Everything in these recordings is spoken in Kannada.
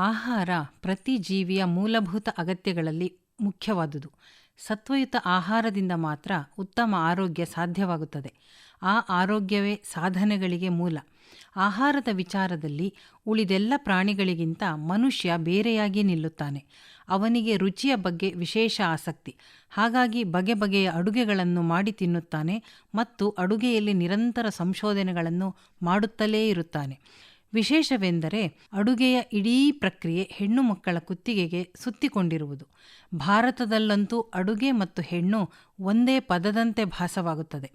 ಆಹಾರ ಪ್ರತಿ ಜೀವಿಯ ಮೂಲಭೂತ ಅಗತ್ಯಗಳಲ್ಲಿ ಮುಖ್ಯವಾದುದು. ಸತ್ವಯುತ ಆಹಾರದಿಂದ ಮಾತ್ರ ಉತ್ತಮ ಆರೋಗ್ಯ ಸಾಧ್ಯವಾಗುತ್ತದೆ. ಆ ಆರೋಗ್ಯವೇ ಸಾಧನೆಗಳಿಗೆ ಮೂಲ. ಆಹಾರದ ವಿಚಾರದಲ್ಲಿ ಉಳಿದೆಲ್ಲ ಪ್ರಾಣಿಗಳಿಗಿಂತ ಮನುಷ್ಯ ಬೇರೆಯಾಗಿ ನಿಲ್ಲುತ್ತಾನೆ. ಅವನಿಗೆ ರುಚಿಯ ಬಗ್ಗೆ ವಿಶೇಷ ಆಸಕ್ತಿ. ಹಾಗಾಗಿ ಬಗೆ ಬಗೆಯ ಅಡುಗೆಗಳನ್ನು ಮಾಡಿ ತಿನ್ನುತ್ತಾನೆ ಮತ್ತು ಅಡುಗೆಯಲ್ಲಿ ನಿರಂತರ ಸಂಶೋಧನೆಗಳನ್ನು ಮಾಡುತ್ತಲೇ ಇರುತ್ತಾನೆ. ವಿಶೇಷವೆಂದರೆ ಅಡುಗೆಯ ಇಡೀ ಪ್ರಕ್ರಿಯೆ ಹೆಣ್ಣು ಮಕ್ಕಳ ಕುತ್ತಿಗೆಗೆ ಸುತ್ತಿಕೊಂಡಿರುವುದು. ಭಾರತದಲ್ಲಂತೂ ಅಡುಗೆ ಮತ್ತು ಹೆಣ್ಣು ಒಂದೇ ಪದದಂತೆ ಭಾಸವಾಗುತ್ತದೆ.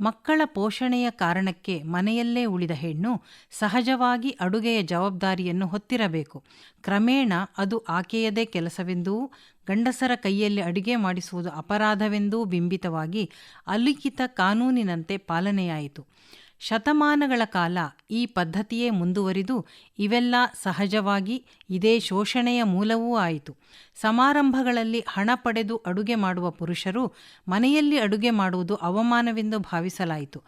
ಮಕ್ಕಳ ಪೋಷಣೆಯ ಕಾರಣಕ್ಕೆ ಮನೆಯಲ್ಲೇ ಉಳಿದ ಹೆಣ್ಣು ಸಹಜವಾಗಿ ಅಡುಗೆಯ ಜವಾಬ್ದಾರಿಯನ್ನು ಹೊತ್ತಿರಬೇಕು. ಕ್ರಮೇಣ ಅದು ಆಕೆಯದೇ ಕೆಲಸವೆಂದೂ, ಗಂಡಸರ ಕೈಯಲ್ಲಿ ಅಡುಗೆ ಮಾಡಿಸುವುದು ಅಪರಾಧವೆಂದೂ ಬಿಂಬಿತವಾಗಿ ಅಲಿಖಿತ ಕಾನೂನಿನಂತೆ ಪಾಲನೆಯಾಯಿತು. ಶತಮಾನಗಳ ಕಾಲ ಈ ಪದ್ಧತಿಯೇ ಮುಂದುವರಿದು ಇವೆಲ್ಲ ಸಹಜವಾಗಿ ಇದೇ ಶೋಷಣೆಯ ಮೂಲವೂ ಆಯಿತು. ಸಮಾರಂಭಗಳಲ್ಲಿ ಹಣ ಪಡೆದು ಅಡುಗೆ ಮಾಡುವ ಪುರುಷರು ಮನೆಯಲ್ಲಿ ಅಡುಗೆ ಮಾಡುವುದು ಅವಮಾನವೆಂದು ಭಾವಿಸಲಾಯಿತು.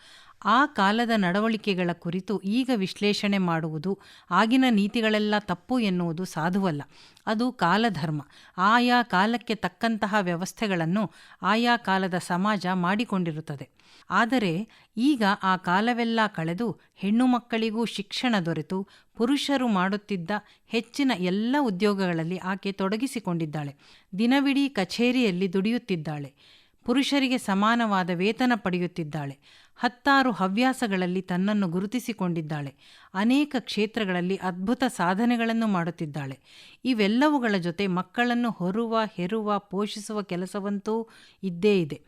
ಆ ಕಾಲದ ನಡವಳಿಕೆಗಳ ಕುರಿತು ಈಗ ವಿಶ್ಲೇಷಣೆ ಮಾಡುವುದು ಆಗಿನ ನೀತಿಗಳೆಲ್ಲ ತಪ್ಪು ಎನ್ನುವುದು ಸಾಧುವಲ್ಲ. ಅದು ಕಾಲಧರ್ಮ. ಆಯಾ ಕಾಲಕ್ಕೆ ತಕ್ಕಂತಹ ವ್ಯವಸ್ಥೆಗಳನ್ನು ಆಯಾ ಕಾಲದ ಸಮಾಜ ಮಾಡಿಕೊಂಡಿರುತ್ತದೆ. ಆದರೆ ಈಗ ಆ ಕಾಲವೆಲ್ಲ ಕಳೆದು ಹೆಣ್ಣು ಮಕ್ಕಳಿಗೂ ಶಿಕ್ಷಣ ದೊರೆತು, ಪುರುಷರು ಮಾಡುತ್ತಿದ್ದ ಹೆಚ್ಚಿನ ಎಲ್ಲ ಉದ್ಯೋಗಗಳಲ್ಲಿ ಆಕೆ ತೊಡಗಿಸಿಕೊಂಡಿದ್ದಾಳೆ. ದಿನವಿಡೀ ಕಚೇರಿಯಲ್ಲಿ ದುಡಿಯುತ್ತಿದ್ದಾಳೆ. ಪುರುಷರಿಗೆ ಸಮಾನವಾದ ವೇತನ ಪಡೆಯುತ್ತಿದ್ದಾಳೆ. ಹತ್ತಾರು ಹವ್ಯಾಸಗಳಲ್ಲಿ ತನ್ನನ್ನು ಗುರುತಿಸಿಕೊಂಡಿದ್ದಾಳೆ. ಅನೇಕ ಕ್ಷೇತ್ರಗಳಲ್ಲಿ ಅದ್ಭುತ ಸಾಧನೆಗಳನ್ನು ಮಾಡುತ್ತಿದ್ದಾಳೆ. ಇವೆಲ್ಲವುಗಳ ಜೊತೆ ಮಕ್ಕಳನ್ನು ಹೊರುವ, ಹೆರುವ, ಪೋಷಿಸುವ ಕೆಲಸವಂತೂ ಇದ್ದೇ ಇದೆ.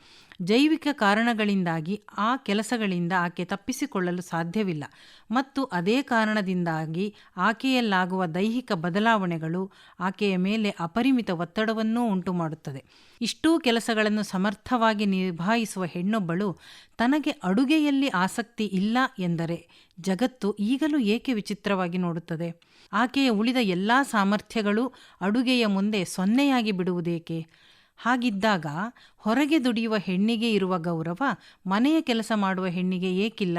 ಜೈವಿಕ ಕಾರಣಗಳಿಂದಾಗಿ ಆ ಕೆಲಸಗಳಿಂದ ಆಕೆ ತಪ್ಪಿಸಿಕೊಳ್ಳಲು ಸಾಧ್ಯವಿಲ್ಲ. ಮತ್ತು ಅದೇ ಕಾರಣದಿಂದಾಗಿ ಆಕೆಯಲ್ಲಾಗುವ ದೈಹಿಕ ಬದಲಾವಣೆಗಳು ಆಕೆಯ ಮೇಲೆ ಅಪರಿಮಿತ ಒತ್ತಡವನ್ನೂ ಉಂಟು ಮಾಡುತ್ತದೆ ಇಷ್ಟೂ ಕೆಲಸಗಳನ್ನು ಸಮರ್ಥವಾಗಿ ನಿಭಾಯಿಸುವ ಹೆಣ್ಣೊಬ್ಬಳು ತನಗೆ ಅಡುಗೆಯಲ್ಲಿ ಆಸಕ್ತಿ ಇಲ್ಲ ಎಂದರೆ ಜಗತ್ತು ಈಗಲೂ ಏಕೆ ವಿಚಿತ್ರವಾಗಿ ನೋಡುತ್ತದೆ? ಆಕೆಯ ಉಳಿದ ಎಲ್ಲ ಸಾಮರ್ಥ್ಯಗಳು ಅಡುಗೆಯ ಮುಂದೆ ಸೊನ್ನೆಯಾಗಿ ಬಿಡುವುದೇಕೆ? ಹಾಗಿದ್ದಾಗ ಹೊರಗೆ ದುಡಿಯುವ ಹೆಣ್ಣಿಗೆ ಇರುವ ಗೌರವ, ಮನೆಯ ಕೆಲಸ ಮಾಡುವ ಹೆಣ್ಣಿಗೆ ಏಕಿಲ್ಲ?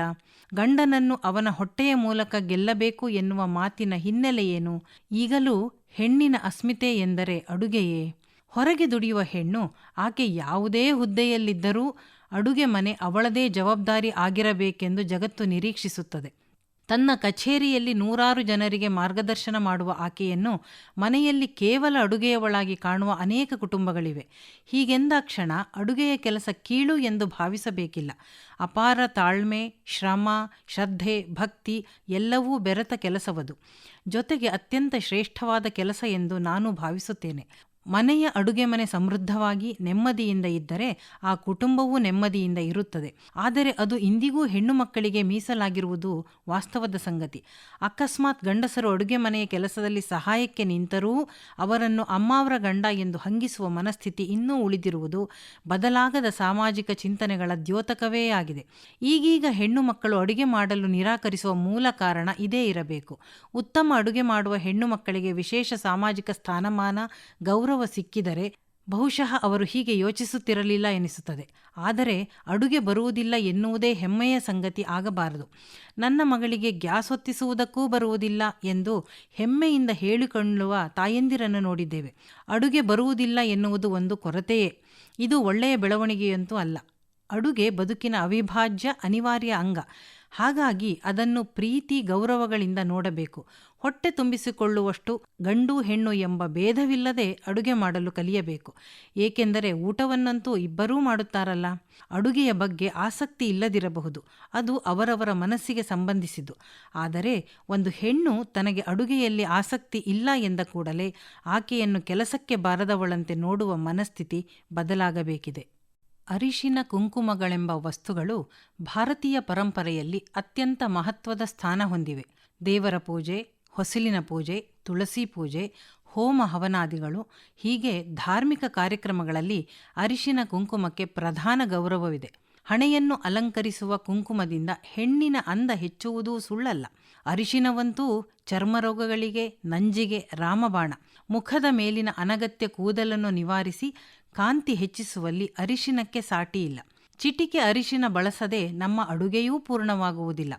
ಗಂಡನನ್ನು ಅವನ ಹೊಟ್ಟೆಯ ಮೂಲಕ ಗೆಲ್ಲಬೇಕು ಎನ್ನುವ ಮಾತಿನ ಹಿನ್ನೆಲೆಯೇನು ಈಗಲೂ ಹೆಣ್ಣಿನ ಅಸ್ಮಿತೆ ಎಂದರೆ ಅಡುಗೆಯೇ? ಹೊರಗೆ ದುಡಿಯುವ ಹೆಣ್ಣು ಆಕೆ ಯಾವುದೇ ಹುದ್ದೆಯಲ್ಲಿದ್ದರೂ ಅಡುಗೆ ಮನೆ ಅವಳದೇ ಜವಾಬ್ದಾರಿ ಆಗಿರಬೇಕೆಂದು ಜಗತ್ತು ನಿರೀಕ್ಷಿಸುತ್ತದೆ. ತನ್ನ ಕಚೇರಿಯಲ್ಲಿ ನೂರಾರು ಜನರಿಗೆ ಮಾರ್ಗದರ್ಶನ ಮಾಡುವ ಆಕೆಯನ್ನು ಮನೆಯಲ್ಲಿ ಕೇವಲ ಅಡುಗೆಯವಳಾಗಿ ಕಾಣುವ ಅನೇಕ ಕುಟುಂಬಗಳಿವೆ. ಹೀಗೆಂದಾಕ್ಷಣ ಅಡುಗೆಯ ಕೆಲಸ ಕೀಳು ಎಂದು ಭಾವಿಸಬೇಕಿಲ್ಲ. ಅಪಾರ ತಾಳ್ಮೆ, ಶ್ರಮ, ಶ್ರದ್ಧೆ, ಭಕ್ತಿ ಎಲ್ಲವೂ ಬೆರೆತ ಕೆಲಸವದು. ಜೊತೆಗೆ ಅತ್ಯಂತ ಶ್ರೇಷ್ಠವಾದ ಕೆಲಸ ಎಂದು ನಾನು ಭಾವಿಸುತ್ತೇನೆ. ಮನೆಯ ಅಡುಗೆ ಮನೆ ಸಮೃದ್ಧವಾಗಿ ನೆಮ್ಮದಿಯಿಂದ ಇದ್ದರೆ ಆ ಕುಟುಂಬವೂ ನೆಮ್ಮದಿಯಿಂದ ಇರುತ್ತದೆ. ಆದರೆ ಅದು ಇಂದಿಗೂ ಹೆಣ್ಣು ಮಕ್ಕಳಿಗೆ ಮೀಸಲಾಗಿರುವುದು ವಾಸ್ತವದ ಸಂಗತಿ. ಅಕಸ್ಮಾತ್ ಗಂಡಸರು ಅಡುಗೆ ಮನೆಯ ಕೆಲಸದಲ್ಲಿ ಸಹಾಯಕ್ಕೆ ನಿಂತರೂ ಅವರನ್ನು ಅಮ್ಮಾವರ ಗಂಡ ಎಂದು ಹಂಗಿಸುವ ಮನಸ್ಥಿತಿ ಇನ್ನೂ ಉಳಿದಿರುವುದು ಬದಲಾಗದ ಸಾಮಾಜಿಕ ಚಿಂತನೆಗಳ ದ್ಯೋತಕವೇ ಆಗಿದೆ. ಈಗೀಗ ಹೆಣ್ಣು ಮಕ್ಕಳು ಅಡುಗೆ ಮಾಡಲು ನಿರಾಕರಿಸುವ ಮೂಲ ಕಾರಣ ಇದೇ ಇರಬೇಕು. ಉತ್ತಮ ಅಡುಗೆ ಮಾಡುವ ಹೆಣ್ಣು ಮಕ್ಕಳಿಗೆ ವಿಶೇಷ ಸಾಮಾಜಿಕ ಸ್ಥಾನಮಾನ ಗೌರವ ಸಿಕ್ಕಿದರೆ ಬಹುಶಃ ಅವರು ಹೀಗೆ ಯೋಚಿಸುತ್ತಿರಲಿಲ್ಲ ಎನಿಸುತ್ತದೆ. ಆದರೆ ಅಡುಗೆ ಬರುವುದಿಲ್ಲ ಎನ್ನುವುದೇ ಹೆಮ್ಮೆಯ ಸಂಗತಿ ಆಗಬಾರದು. ನನ್ನ ಮಗಳಿಗೆ ಗ್ಯಾಸ್ ಹೊತ್ತಿಸುವುದಕ್ಕೂ ಬರುವುದಿಲ್ಲ ಎಂದು ಹೆಮ್ಮೆಯಿಂದ ಹೇಳಿಕೊಳ್ಳುವ ತಾಯಂದಿರನ್ನು ನೋಡಿದ್ದೇವೆ. ಅಡುಗೆ ಬರುವುದಿಲ್ಲ ಎನ್ನುವುದು ಒಂದು ಕೊರತೆಯೇ. ಇದು ಒಳ್ಳೆಯ ಬೆಳವಣಿಗೆಯಂತೂ ಅಲ್ಲ. ಅಡುಗೆ ಬದುಕಿನ ಅವಿಭಾಜ್ಯ ಅನಿವಾರ್ಯ ಅಂಗ. ಹಾಗಾಗಿ ಅದನ್ನು ಪ್ರೀತಿ ಗೌರವಗಳಿಂದ ನೋಡಬೇಕು. ಹೊಟ್ಟೆ ತುಂಬಿಸಿಕೊಳ್ಳುವಷ್ಟು ಗಂಡು ಹೆಣ್ಣು ಎಂಬ ಭೇದವಿಲ್ಲದೆ ಅಡುಗೆ ಮಾಡಲು ಕಲಿಯಬೇಕು. ಏಕೆಂದರೆ ಊಟವನ್ನಂತೂ ಇಬ್ಬರೂ ಮಾಡುತ್ತಾರಲ್ಲ. ಅಡುಗೆಯ ಬಗ್ಗೆ ಆಸಕ್ತಿ ಇಲ್ಲದಿರಬಹುದು. ಅದು ಅವರವರ ಮನಸ್ಸಿಗೆ ಸಂಬಂಧಿಸಿದ್ದು. ಆದರೆ ಒಂದು ಹೆಣ್ಣು ತನಗೆ ಅಡುಗೆಯಲ್ಲಿ ಆಸಕ್ತಿ ಇಲ್ಲ ಎಂದ ಕೂಡಲೇ ಆಕೆಯನ್ನು ಕೆಲಸಕ್ಕೆ ಬಾರದವಳಂತೆ ನೋಡುವ ಮನಸ್ಥಿತಿ ಬದಲಾಗಬೇಕಿದೆ. ಅರಿಶಿನ ಕುಂಕುಮಗಳೆಂಬ ವಸ್ತುಗಳು ಭಾರತೀಯ ಪರಂಪರೆಯಲ್ಲಿ ಅತ್ಯಂತ ಮಹತ್ವದ ಸ್ಥಾನ ಹೊಂದಿವೆ. ದೇವರ ಪೂಜೆ ಹೊಸಲಿನ ಪೂಜೆ, ತುಳಸಿ ಪೂಜೆ, ಹೋಮ ಹವನಾದಿಗಳು, ಹೀಗೆ ಧಾರ್ಮಿಕ ಕಾರ್ಯಕ್ರಮಗಳಲ್ಲಿ ಅರಿಶಿನ ಕುಂಕುಮಕ್ಕೆ ಪ್ರಧಾನ ಗೌರವವಿದೆ. ಹಣೆಯನ್ನು ಅಲಂಕರಿಸುವ ಕುಂಕುಮದಿಂದ ಹೆಣ್ಣಿನ ಅಂದ ಹೆಚ್ಚುವುದೂ ಸುಳ್ಳಲ್ಲ. ಅರಿಶಿನವಂತೂ ಚರ್ಮರೋಗಗಳಿಗೆ ನಂಜಿಗೆ ರಾಮಬಾಣ. ಮುಖದ ಮೇಲಿನ ಅನಗತ್ಯ ಕೂದಲನ್ನು ನಿವಾರಿಸಿ ಕಾಂತಿ ಹೆಚ್ಚಿಸುವಲ್ಲಿ ಅರಿಶಿನಕ್ಕೆ ಸಾಟಿಯಿಲ್ಲ. ಚಿಟಿಕೆ ಅರಿಶಿನ ಬಳಸದೆ ನಮ್ಮ ಅಡುಗೆಯೂ ಪೂರ್ಣವಾಗುವುದಿಲ್ಲ.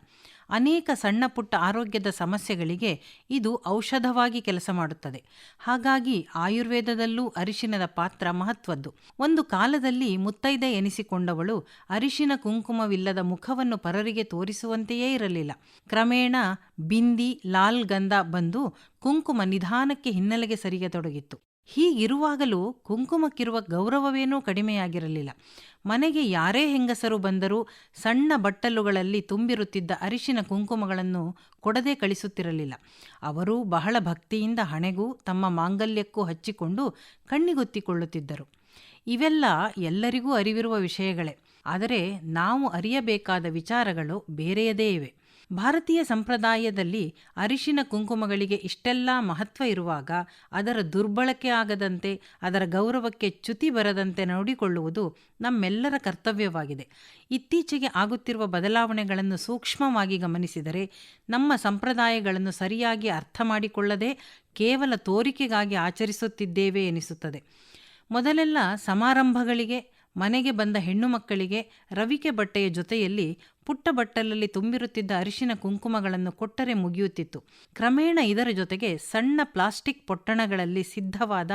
ಅನೇಕ ಸಣ್ಣ ಪುಟ್ಟ ಆರೋಗ್ಯದ ಸಮಸ್ಯೆಗಳಿಗೆ ಇದು ಔಷಧವಾಗಿ ಕೆಲಸ ಮಾಡುತ್ತದೆ. ಹಾಗಾಗಿ ಆಯುರ್ವೇದದಲ್ಲೂ ಅರಿಶಿನದ ಪಾತ್ರ ಮಹತ್ವದ್ದು. ಒಂದು ಕಾಲದಲ್ಲಿ ಮುತ್ತೈದೆ ಎನಿಸಿಕೊಂಡವಳು ಅರಿಶಿನ ಕುಂಕುಮವಿಲ್ಲದ ಮುಖವನ್ನು ಪರರಿಗೆ ತೋರಿಸುವಂತೆಯೇ ಇರಲಿಲ್ಲ. ಕ್ರಮೇಣ ಬಿಂದಿ, ಲಾಲ್ ಗಂಧ ಬಂದು ಕುಂಕುಮ ನಿಧಾನಕ್ಕೆ ಹಿನ್ನೆಲೆಗೆ ಸರಿಯತೊಡಗಿತ್ತು. ಹೀಗಿರುವಾಗಲೂ ಕುಂಕುಮಕ್ಕಿರುವ ಗೌರವವೇನೂ ಕಡಿಮೆಯಾಗಿರಲಿಲ್ಲ. ಮನೆಗೆ ಯಾರೇ ಹೆಂಗಸರು ಬಂದರೂ ಸಣ್ಣ ಬಟ್ಟಲುಗಳಲ್ಲಿ ತುಂಬಿರುತ್ತಿದ್ದ ಅರಿಶಿನ ಕುಂಕುಮಗಳನ್ನು ಕೊಡದೆ ಕಳಿಸುತ್ತಿರಲಿಲ್ಲ. ಅವರು ಬಹಳ ಭಕ್ತಿಯಿಂದ ಹಣೆಗೂ ತಮ್ಮ ಮಾಂಗಲ್ಯಕ್ಕೂ ಹಚ್ಚಿಕೊಂಡು ಕಣ್ಣಿಗೊತ್ತಿಕೊಳ್ಳುತ್ತಿದ್ದರು. ಇವೆಲ್ಲ ಎಲ್ಲರಿಗೂ ಅರಿವಿರುವ ವಿಷಯಗಳೇ. ಆದರೆ ನಾವು ಅರಿಯಬೇಕಾದ ವಿಚಾರಗಳು ಬೇರೆಯದೇ ಇವೆ. ಭಾರತೀಯ ಸಂಪ್ರದಾಯದಲ್ಲಿ ಅರಿಶಿನ ಕುಂಕುಮಗಳಿಗೆ ಇಷ್ಟೆಲ್ಲ ಮಹತ್ವ ಇರುವಾಗ ಅದರ ದುರ್ಬಳಕೆ ಆಗದಂತೆ, ಅದರ ಗೌರವಕ್ಕೆ ಚ್ಯುತಿ ಬರದಂತೆ ನೋಡಿಕೊಳ್ಳುವುದು ನಮ್ಮೆಲ್ಲರ ಕರ್ತವ್ಯವಾಗಿದೆ. ಇತ್ತೀಚೆಗೆ ಆಗುತ್ತಿರುವ ಬದಲಾವಣೆಗಳನ್ನು ಸೂಕ್ಷ್ಮವಾಗಿ ಗಮನಿಸಿದರೆ ನಮ್ಮ ಸಂಪ್ರದಾಯಗಳನ್ನು ಸರಿಯಾಗಿ ಅರ್ಥ ಮಾಡಿಕೊಳ್ಳದೆ ಕೇವಲ ತೋರಿಕೆಗಾಗಿ ಆಚರಿಸುತ್ತಿದ್ದೇವೆ ಎನಿಸುತ್ತದೆ. ಮೊದಲೆಲ್ಲ ಸಮಾರಂಭಗಳಿಗೆ ಮನೆಗೆ ಬಂದ ಹೆಣ್ಣು ಮಕ್ಕಳಿಗೆ ರವಿಕೆ ಬಟ್ಟೆಯ ಜೊತೆಯಲ್ಲಿ ಪುಟ್ಟ ಬಟ್ಟಲಲ್ಲಿ ತುಂಬಿರುತ್ತಿದ್ದ ಅರಿಶಿನ ಕುಂಕುಮಗಳನ್ನು ಕೊಟ್ಟರೆ ಮುಗಿಯುತ್ತಿತ್ತು. ಕ್ರಮೇಣ ಇದರ ಜೊತೆಗೆ ಸಣ್ಣ ಪ್ಲಾಸ್ಟಿಕ್ ಪೊಟ್ಟಣಗಳಲ್ಲಿ ಸಿದ್ಧವಾದ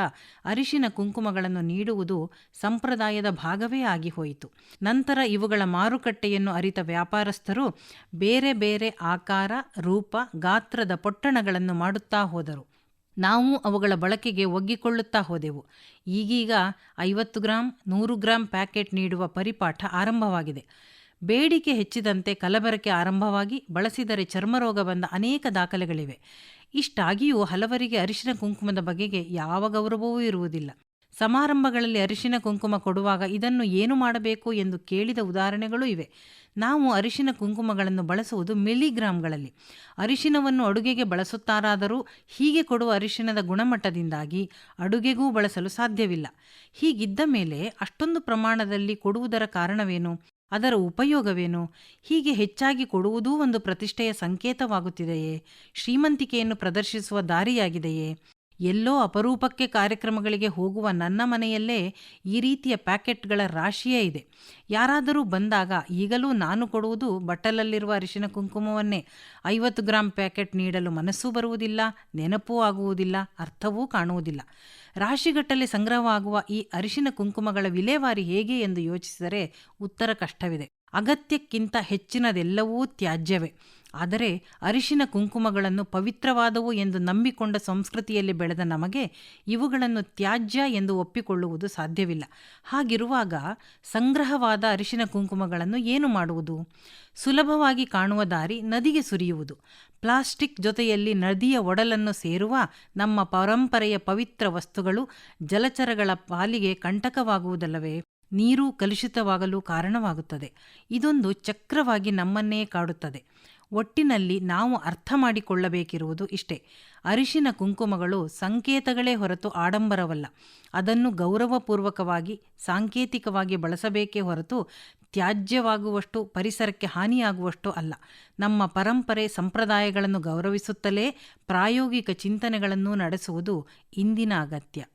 ಅರಿಶಿನ ಕುಂಕುಮಗಳನ್ನು ನೀಡುವುದು ಸಂಪ್ರದಾಯದ ಭಾಗವೇ ಆಗಿ ಹೋಯಿತು. ನಂತರ ಇವುಗಳ ಮಾರುಕಟ್ಟೆಯನ್ನು ಅರಿತ ವ್ಯಾಪಾರಸ್ಥರು ಬೇರೆ ಬೇರೆ ಆಕಾರ, ರೂಪ, ಗಾತ್ರದ ಪೊಟ್ಟಣಗಳನ್ನು ಮಾಡುತ್ತಾ ಹೋದರು. ನಾವು ಅವುಗಳ ಬಳಕೆಗೆ ಒಗ್ಗಿಕೊಳ್ಳುತ್ತಾ ಹೋದೆವು. ಈಗೀಗ ಐವತ್ತು ಗ್ರಾಂ, ನೂರು ಗ್ರಾಂ ಪ್ಯಾಕೆಟ್ ನೀಡುವ ಪರಿಪಾಠ ಆರಂಭವಾಗಿದೆ. ಬೇಡಿಕೆ ಹೆಚ್ಚಿದಂತೆ ಕಲಬೆರಕೆ ಆರಂಭವಾಗಿ ಬಳಸಿದರೆ ಚರ್ಮರೋಗ ಬಂದ ಅನೇಕ ದಾಖಲೆಗಳಿವೆ. ಇಷ್ಟಾಗಿಯೂ ಹಲವರಿಗೆ ಅರಿಶಿನ ಕುಂಕುಮದ ಬಗೆಗೆ ಯಾವ ಗೌರವವೂ ಇರುವುದಿಲ್ಲ. ಸಮಾರಂಭಗಳಲ್ಲಿ ಅರಿಶಿನ ಕುಂಕುಮ ಕೊಡುವಾಗ ಇದನ್ನು ಏನು ಮಾಡಬೇಕು ಎಂದು ಕೇಳಿದ ಉದಾಹರಣೆಗಳೂ ಇವೆ. ನಾವು ಅರಿಶಿನ ಕುಂಕುಮಗಳನ್ನು ಬಳಸುವುದು ಮಿಲಿಗ್ರಾಮ್ಗಳಲ್ಲಿ ಅರಿಶಿನವನ್ನು ಅಡುಗೆಗೆ ಬಳಸುತ್ತಾರಾದರೂ ಹೀಗೆ ಕೊಡುವ ಅರಿಶಿನದ ಗುಣಮಟ್ಟದಿಂದಾಗಿ ಅಡುಗೆಗೂ ಬಳಸಲು ಸಾಧ್ಯವಿಲ್ಲ. ಹೀಗಿದ್ದ ಮೇಲೆ ಅಷ್ಟೊಂದು ಪ್ರಮಾಣದಲ್ಲಿ ಕೊಡುವುದರ ಕಾರಣವೇನು? ಅದರ ಉಪಯೋಗವೇನು? ಹೀಗೆ ಹೆಚ್ಚಾಗಿ ಕೊಡುವುದೂ ಒಂದು ಪ್ರತಿಷ್ಠೆಯ ಸಂಕೇತವಾಗುತ್ತಿದೆಯೇ? ಶ್ರೀಮಂತಿಕೆಯನ್ನು ಪ್ರದರ್ಶಿಸುವ ದಾರಿಯಾಗಿದೆಯೇ? ಎಲ್ಲೋ ಅಪರೂಪಕ್ಕೆ ಕಾರ್ಯಕ್ರಮಗಳಿಗೆ ಹೋಗುವ ನನ್ನ ಮನೆಯಲ್ಲೇ ಈ ರೀತಿಯ ಪ್ಯಾಕೆಟ್ಗಳ ರಾಶಿಯೇ ಇದೆ. ಯಾರಾದರೂ ಬಂದಾಗ ಈಗಲೂ ನಾನು ಕೊಡುವುದು ಬಟ್ಟಲಲ್ಲಿರುವ ಅರಿಶಿನ ಕುಂಕುಮವನ್ನೇ. ಐವತ್ತು ಗ್ರಾಂ ಪ್ಯಾಕೆಟ್ ನೀಡಲು ಮನಸ್ಸೂ ಬರುವುದಿಲ್ಲ, ನೆನಪೂ ಆಗುವುದಿಲ್ಲ, ಅರ್ಥವೂ ಕಾಣುವುದಿಲ್ಲ. ರಾಶಿಗಟ್ಟಲೆ ಸಂಗ್ರಹವಾಗುವ ಈ ಅರಿಶಿನ ಕುಂಕುಮಗಳ ವಿಲೇವಾರಿ ಹೇಗೆ ಎಂದು ಯೋಚಿಸಿದರೆ ಉತ್ತರ ಕಷ್ಟವಿದೆ. ಅಗತ್ಯಕ್ಕಿಂತ ಹೆಚ್ಚಿನದೆಲ್ಲವೂ ತ್ಯಾಜ್ಯವೇ. ಆದರೆ ಅರಿಶಿನ ಕುಂಕುಮಗಳನ್ನು ಪವಿತ್ರವಾದವು ಎಂದು ನಂಬಿಕೊಂಡ ಸಂಸ್ಕೃತಿಯಲ್ಲಿ ಬೆಳೆದ ನಮಗೆ ಇವುಗಳನ್ನು ತ್ಯಾಜ್ಯ ಎಂದು ಒಪ್ಪಿಕೊಳ್ಳುವುದು ಸಾಧ್ಯವಿಲ್ಲ. ಹಾಗಿರುವಾಗ ಸಂಗ್ರಹವಾದ ಅರಿಶಿನ ಕುಂಕುಮಗಳನ್ನು ಏನು ಮಾಡುವುದು? ಸುಲಭವಾಗಿ ಕಾಣುವ ದಾರಿ ನದಿಗೆ ಸುರಿಯುವುದು. ಪ್ಲಾಸ್ಟಿಕ್ ಜೊತೆಯಲ್ಲಿ ನದಿಯ ಒಡಲನ್ನು ಸೇರುವ ನಮ್ಮ ಪರಂಪರೆಯ ಪವಿತ್ರ ವಸ್ತುಗಳು ಜಲಚರಗಳ ಪಾಲಿಗೆ ಕಂಟಕವಾಗುವುದಲ್ಲವೇ? ನೀರು ಕಲುಷಿತವಾಗಲು ಕಾರಣವಾಗುತ್ತದೆ. ಇದೊಂದು ಚಕ್ರವಾಗಿ ನಮ್ಮನ್ನೇ ಕಾಡುತ್ತದೆ. ಒಟ್ಟಿನಲ್ಲಿ ನಾವು ಅರ್ಥ ಮಾಡಿಕೊಳ್ಳಬೇಕಿರುವುದು ಇಷ್ಟೇ. ಅರಿಶಿನ ಕುಂಕುಮಗಳು ಸಂಕೇತಗಳೇ ಹೊರತು ಆಡಂಬರವಲ್ಲ. ಅದನ್ನು ಗೌರವಪೂರ್ವಕವಾಗಿ, ಸಾಂಕೇತಿಕವಾಗಿ ಬಳಸಬೇಕೇ ಹೊರತು ತ್ಯಾಜ್ಯವಾಗುವಷ್ಟು, ಪರಿಸರಕ್ಕೆ ಹಾನಿಯಾಗುವಷ್ಟು ಅಲ್ಲ. ನಮ್ಮ ಪರಂಪರೆ ಸಂಪ್ರದಾಯಗಳನ್ನು ಗೌರವಿಸುತ್ತಲೇ ಪ್ರಾಯೋಗಿಕ ಚಿಂತನೆಗಳನ್ನು ನಡೆಸುವುದು ಇಂದಿನ ಅಗತ್ಯ.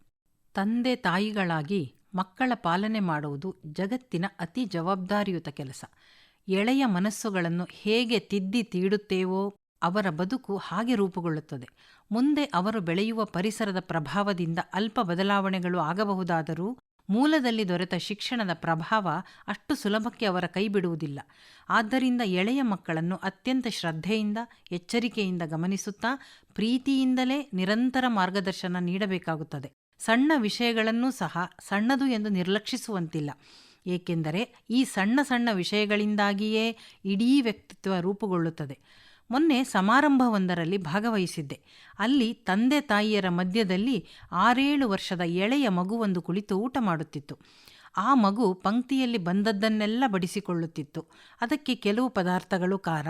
ತಂದೆ ತಾಯಿಗಳಾಗಿ ಮಕ್ಕಳ ಪಾಲನೆ ಮಾಡುವುದು ಜಗತ್ತಿನ ಅತಿ ಜವಾಬ್ದಾರಿಯುತ ಕೆಲಸ. ಎಳೆಯ ಮನಸ್ಸುಗಳನ್ನು ಹೇಗೆ ತಿದ್ದಿ ತೀಡುತ್ತೇವೋ ಅವರ ಬದುಕು ಹಾಗೆ ರೂಪುಗೊಳ್ಳುತ್ತದೆ. ಮುಂದೆ ಅವರು ಬೆಳೆಯುವ ಪರಿಸರದ ಪ್ರಭಾವದಿಂದ ಅಲ್ಪ ಬದಲಾವಣೆಗಳು ಆಗಬಹುದಾದರೂ ಮೂಲದಲ್ಲಿ ದೊರೆತ ಶಿಕ್ಷಣದ ಪ್ರಭಾವ ಅಷ್ಟು ಸುಲಭಕ್ಕೆ ಅವರ ಕೈ ಬಿಡುವುದಿಲ್ಲ. ಆದ್ದರಿಂದ ಎಳೆಯ ಮಕ್ಕಳನ್ನು ಅತ್ಯಂತ ಶ್ರದ್ಧೆಯಿಂದ, ಎಚ್ಚರಿಕೆಯಿಂದ ಗಮನಿಸುತ್ತಾ, ಪ್ರೀತಿಯಿಂದಲೇ ನಿರಂತರ ಮಾರ್ಗದರ್ಶನ ನೀಡಬೇಕಾಗುತ್ತದೆ. ಸಣ್ಣ ವಿಷಯಗಳನ್ನೂ ಸಹ ಸಣ್ಣದು ಎಂದು ನಿರ್ಲಕ್ಷಿಸುವಂತಿಲ್ಲ. ಏಕೆಂದರೆ ಈ ಸಣ್ಣ ಸಣ್ಣ ವಿಷಯಗಳಿಂದಾಗಿಯೇ ಇಡೀ ವ್ಯಕ್ತಿತ್ವ ರೂಪುಗೊಳ್ಳುತ್ತದೆ. ಮೊನ್ನೆ ಸಮಾರಂಭವೊಂದರಲ್ಲಿ ಭಾಗವಹಿಸಿದ್ದೆ. ಅಲ್ಲಿ ತಂದೆ ತಾಯಿಯರ ಮಧ್ಯದಲ್ಲಿ ಆರೇಳು ವರ್ಷದ ಎಳೆಯ ಮಗುವೊಂದು ಕುಳಿತು ಊಟ ಮಾಡುತ್ತಿತ್ತು. ಆ ಮಗು ಪಂಕ್ತಿಯಲ್ಲಿ ಬಂದದ್ದನ್ನೆಲ್ಲ ಬಡಿಸಿಕೊಳ್ಳುತ್ತಿತ್ತು. ಅದಕ್ಕೆ ಕೆಲವು ಪದಾರ್ಥಗಳು ಖಾರ,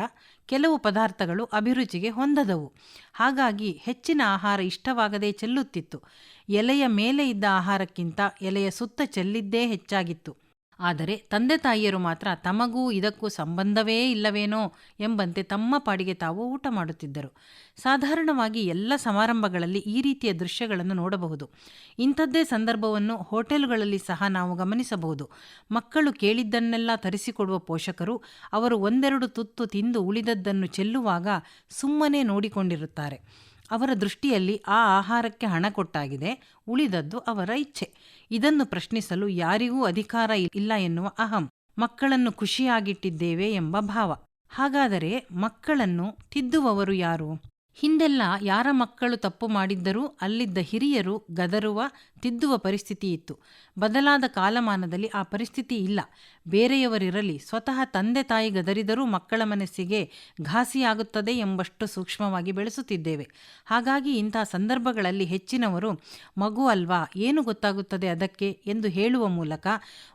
ಕೆಲವು ಪದಾರ್ಥಗಳು ಅಭಿರುಚಿಗೆ ಹೊಂದದವು. ಹಾಗಾಗಿ ಹೆಚ್ಚಿನ ಆಹಾರ ಇಷ್ಟವಾಗದೇ ಚೆಲ್ಲುತ್ತಿತ್ತು. ಎಲೆಯ ಮೇಲೆ ಇದ್ದ ಆಹಾರಕ್ಕಿಂತ ಎಲೆಯ ಸುತ್ತ ಚೆಲ್ಲಿದ್ದೇ ಹೆಚ್ಚಾಗಿತ್ತು. ಆದರೆ ತಂದೆ ತಾಯಿಯರು ಮಾತ್ರ ತಮಗೂ ಇದಕ್ಕೂ ಸಂಬಂಧವೇ ಇಲ್ಲವೇನೋ ಎಂಬಂತೆ ತಮ್ಮ ಪಾಡಿಗೆ ತಾವು ಊಟ ಮಾಡುತ್ತಿದ್ದರು. ಸಾಧಾರಣವಾಗಿ ಎಲ್ಲ ಸಮಾರಂಭಗಳಲ್ಲಿ ಈ ರೀತಿಯ ದೃಶ್ಯಗಳನ್ನು ನೋಡಬಹುದು. ಇಂಥದ್ದೇ ಸಂದರ್ಭವನ್ನು ಹೋಟೆಲ್ಗಳಲ್ಲಿ ಸಹ ನಾವು ಗಮನಿಸಬಹುದು. ಮಕ್ಕಳು ಕೇಳಿದ್ದನ್ನೆಲ್ಲ ತರಿಸಿಕೊಡುವ ಪೋಷಕರು ಅವರು ಒಂದೆರಡು ತುತ್ತು ತಿಂದು ಉಳಿದದ್ದನ್ನು ಚೆಲ್ಲುವಾಗ ಸುಮ್ಮನೆ ನೋಡಿಕೊಂಡಿರುತ್ತಾರೆ. ಅವರ ದೃಷ್ಟಿಯಲ್ಲಿ ಆ ಆಹಾರಕ್ಕೆ ಹಣ ಕೊಟ್ಟಾಗಿದೆ, ಉಳಿದದ್ದು ಅವರ ಇಚ್ಛೆ. ಇದನ್ನು ಪ್ರಶ್ನಿಸಲು ಯಾರಿಗೂ ಅಧಿಕಾರ ಇಲ್ಲ ಎನ್ನುವ ಅಹಂ. ಮಕ್ಕಳನ್ನು ಖುಷಿಯಾಗಿಟ್ಟಿದ್ದೇವೆ ಎಂಬ ಭಾವ. ಹಾಗಾದರೆ ಮಕ್ಕಳನ್ನು ತಿದ್ದುವವರು ಯಾರು? ಹಿಂದೆಲ್ಲ ಯಾರ ಮಕ್ಕಳು ತಪ್ಪು ಮಾಡಿದ್ದರೂ ಅಲ್ಲಿದ್ದ ಹಿರಿಯರು ಗದರುವ, ತಿದ್ದುವ ಪರಿಸ್ಥಿತಿ ಇತ್ತು. ಬದಲಾದ ಕಾಲಮಾನದಲ್ಲಿ ಆ ಪರಿಸ್ಥಿತಿ ಇಲ್ಲ. ಬೇರೆಯವರಿರಲಿ, ಸ್ವತಃ ತಂದೆ ತಾಯಿ ಗದರಿದರೂ ಮಕ್ಕಳ ಮನಸ್ಸಿಗೆ ಘಾಸಿಯಾಗುತ್ತದೆ ಎಂಬಷ್ಟು ಸೂಕ್ಷ್ಮವಾಗಿ ಬೆಳೆಸುತ್ತಿದ್ದೇವೆ. ಹಾಗಾಗಿ ಇಂಥ ಸಂದರ್ಭಗಳಲ್ಲಿ ಹೆಚ್ಚಿನವರು, ಮಗು ಅಲ್ವಾ, ಏನು ಗೊತ್ತಾಗುತ್ತದೆ ಅದಕ್ಕೆ ಎಂದು ಹೇಳುವ ಮೂಲಕ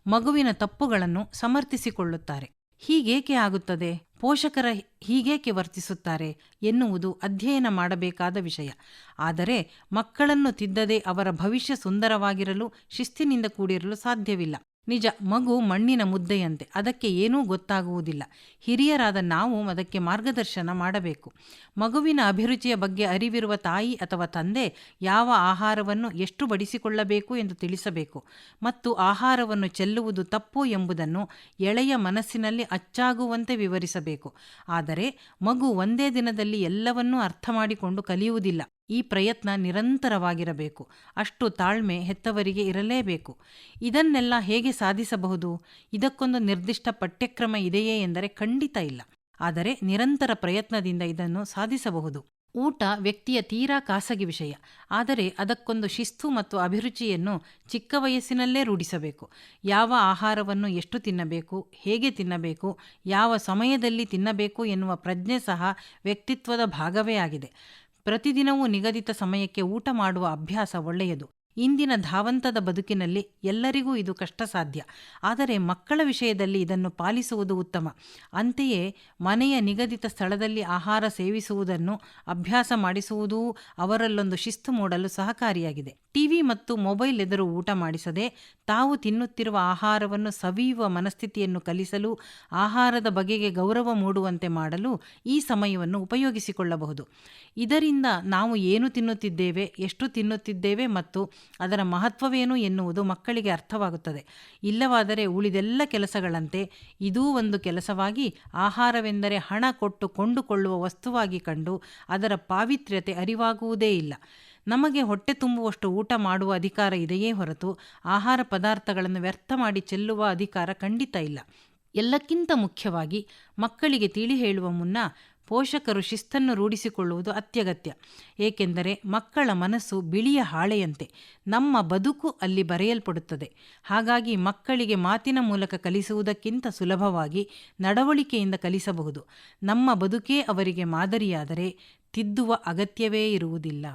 ಮಗುವಿನ ತಪ್ಪುಗಳನ್ನು ಸಮರ್ಥಿಸಿಕೊಳ್ಳುತ್ತಾರೆ. ಹೀಗೇಕೆ ಆಗುತ್ತದೆ? ಪೋಷಕರ ಹೀಗೇಕೆ ವರ್ತಿಸುತ್ತಾರೆ ಎನ್ನುವುದು ಅಧ್ಯಯನ ಮಾಡಬೇಕಾದ ವಿಷಯ. ಆದರೆ ಮಕ್ಕಳನ್ನು ತಿದ್ದದೆ ಅವರ ಭವಿಷ್ಯ ಸುಂದರವಾಗಿರಲು ಶಿಸ್ತಿನಿಂದ ಕೂಡಿರಲು ಸಾಧ್ಯವಿಲ್ಲ. ನಿಜ, ಮಗು ಮಣ್ಣಿನ ಮುದ್ದೆಯಂತೆ. ಅದಕ್ಕೆ ಏನೂ ಗೊತ್ತಾಗುವುದಿಲ್ಲ. ಹಿರಿಯರಾದ ನಾವು ಅದಕ್ಕೆ ಮಾರ್ಗದರ್ಶನ ಮಾಡಬೇಕು. ಮಗುವಿನ ಅಭಿರುಚಿಯ ಬಗ್ಗೆ ಅರಿವಿರುವ ತಾಯಿ ಅಥವಾ ತಂದೆ ಯಾವ ಆಹಾರವನ್ನು ಎಷ್ಟು ಬಡಿಸಿಕೊಳ್ಳಬೇಕು ಎಂದು ತಿಳಿಸಬೇಕು ಮತ್ತು ಆಹಾರವನ್ನು ಚೆಲ್ಲುವುದು ತಪ್ಪು ಎಂಬುದನ್ನು ಎಳೆಯ ಮನಸ್ಸಿನಲ್ಲಿ ಅಚ್ಚಾಗುವಂತೆ ವಿವರಿಸಬೇಕು. ಆದರೆ ಮಗು ಒಂದೇ ದಿನದಲ್ಲಿ ಎಲ್ಲವನ್ನೂ ಅರ್ಥ ಮಾಡಿಕೊಂಡು ಕಲಿಯುವುದಿಲ್ಲ. ಈ ಪ್ರಯತ್ನ ನಿರಂತರವಾಗಿರಬೇಕು. ಅಷ್ಟು ತಾಳ್ಮೆ ಹೆತ್ತವರಿಗೆ ಇರಲೇಬೇಕು. ಇದನ್ನೆಲ್ಲ ಹೇಗೆ ಸಾಧಿಸಬಹುದು? ಇದಕ್ಕೊಂದು ನಿರ್ದಿಷ್ಟ ಪಠ್ಯಕ್ರಮ ಇದೆಯೇ ಎಂದರೆ ಖಂಡಿತ ಇಲ್ಲ. ಆದರೆ ನಿರಂತರ ಪ್ರಯತ್ನದಿಂದ ಇದನ್ನು ಸಾಧಿಸಬಹುದು. ಊಟ ವ್ಯಕ್ತಿಯ ತೀರಾ ಖಾಸಗಿ ವಿಷಯ. ಆದರೆ ಅದಕ್ಕೊಂದು ಶಿಸ್ತು ಮತ್ತು ಅಭಿರುಚಿಯನ್ನು ಚಿಕ್ಕ ವಯಸ್ಸಿನಲ್ಲೇ ರೂಢಿಸಬೇಕು. ಯಾವ ಆಹಾರವನ್ನು ಎಷ್ಟು ತಿನ್ನಬೇಕು, ಹೇಗೆ ತಿನ್ನಬೇಕು, ಯಾವ ಸಮಯದಲ್ಲಿ ತಿನ್ನಬೇಕು ಎನ್ನುವ ಪ್ರಜ್ಞೆ ಸಹ ವ್ಯಕ್ತಿತ್ವದ ಭಾಗವೇ ಆಗಿದೆ. ಪ್ರತಿದಿನವೂ ನಿಗದಿತ ಸಮಯಕ್ಕೆ ಊಟ ಮಾಡುವ ಅಭ್ಯಾಸ ಒಳ್ಳೆಯದು. ಇಂದಿನ ಧಾವಂತದ ಬದುಕಿನಲ್ಲಿ ಎಲ್ಲರಿಗೂ ಇದು ಕಷ್ಟ ಸಾಧ್ಯ ಆದರೆ ಮಕ್ಕಳ ವಿಷಯದಲ್ಲಿ ಇದನ್ನು ಪಾಲಿಸುವುದು ಉತ್ತಮ. ಅಂತೆಯೇ ಮನೆಯ ನಿಗದಿತ ಸ್ಥಳದಲ್ಲಿ ಆಹಾರ ಸೇವಿಸುವುದನ್ನು ಅಭ್ಯಾಸ ಮಾಡಿಸುವುದೂ ಅವರಲ್ಲೊಂದು ಶಿಸ್ತು ಮೂಡಲು ಸಹಕಾರಿಯಾಗಿದೆ. ಟಿವಿ ಮತ್ತು ಮೊಬೈಲ್ ಎದುರು ಊಟ ಮಾಡಿಸದೆ ತಾವು ತಿನ್ನುತ್ತಿರುವ ಆಹಾರವನ್ನು ಸವಿಯುವ ಮನಸ್ಥಿತಿಯನ್ನು ಕಲಿಸಲು, ಆಹಾರದ ಬಗೆಗೆ ಗೌರವ ಮೂಡುವಂತೆ ಮಾಡಲು ಈ ಸಮಯವನ್ನು ಉಪಯೋಗಿಸಿಕೊಳ್ಳಬಹುದು. ಇದರಿಂದ ನಾವು ಏನು ತಿನ್ನುತ್ತಿದ್ದೇವೆ, ಎಷ್ಟು ತಿನ್ನುತ್ತಿದ್ದೇವೆ ಮತ್ತು ಅದರ ಮಹತ್ವವೇನು ಎನ್ನುವುದು ಮಕ್ಕಳಿಗೆ ಅರ್ಥವಾಗುತ್ತದೆ. ಇಲ್ಲವಾದರೆ ಉಳಿದೆಲ್ಲ ಕೆಲಸಗಳಂತೆ ಇದೂ ಒಂದು ಕೆಲಸವಾಗಿ ಆಹಾರವೆಂದರೆ ಹಣ ಕೊಟ್ಟು ಕೊಂಡುಕೊಳ್ಳುವ ವಸ್ತುವಾಗಿ ಕಂಡು ಅದರ ಪಾವಿತ್ರ್ಯತೆ ಅರಿವಾಗುವುದೇ ಇಲ್ಲ. ನಮಗೆ ಹೊಟ್ಟೆ ತುಂಬುವಷ್ಟು ಊಟ ಮಾಡುವ ಅಧಿಕಾರ ಇದೆಯೇ ಹೊರತು ಆಹಾರ ಪದಾರ್ಥಗಳನ್ನು ವ್ಯರ್ಥ ಮಾಡಿ ಚೆಲ್ಲುವ ಅಧಿಕಾರ ಖಂಡಿತ ಇಲ್ಲ. ಎಲ್ಲಕ್ಕಿಂತ ಮುಖ್ಯವಾಗಿ ಮಕ್ಕಳಿಗೆ ತಿಳಿ ಹೇಳುವ ಮುನ್ನ ಪೋಷಕರು ಶಿಸ್ತನ್ನು ರೂಢಿಸಿಕೊಳ್ಳುವುದು ಅತ್ಯಗತ್ಯ. ಏಕೆಂದರೆ ಮಕ್ಕಳ ಮನಸ್ಸು ಬಿಳಿಯ ಹಾಳೆಯಂತೆ, ನಮ್ಮ ಬದುಕು ಅಲ್ಲಿ ಬರೆಯಲ್ಪಡುತ್ತದೆ. ಹಾಗಾಗಿ ಮಕ್ಕಳಿಗೆ ಮಾತಿನ ಮೂಲಕ ಕಲಿಸುವುದಕ್ಕಿಂತ ಸುಲಭವಾಗಿ ನಡವಳಿಕೆಯಿಂದ ಕಲಿಸಬಹುದು. ನಮ್ಮ ಬದುಕೇ ಅವರಿಗೆ ಮಾದರಿಯಾದರೆ ತಿದ್ದುವ ಅಗತ್ಯವೇ ಇರುವುದಿಲ್ಲ.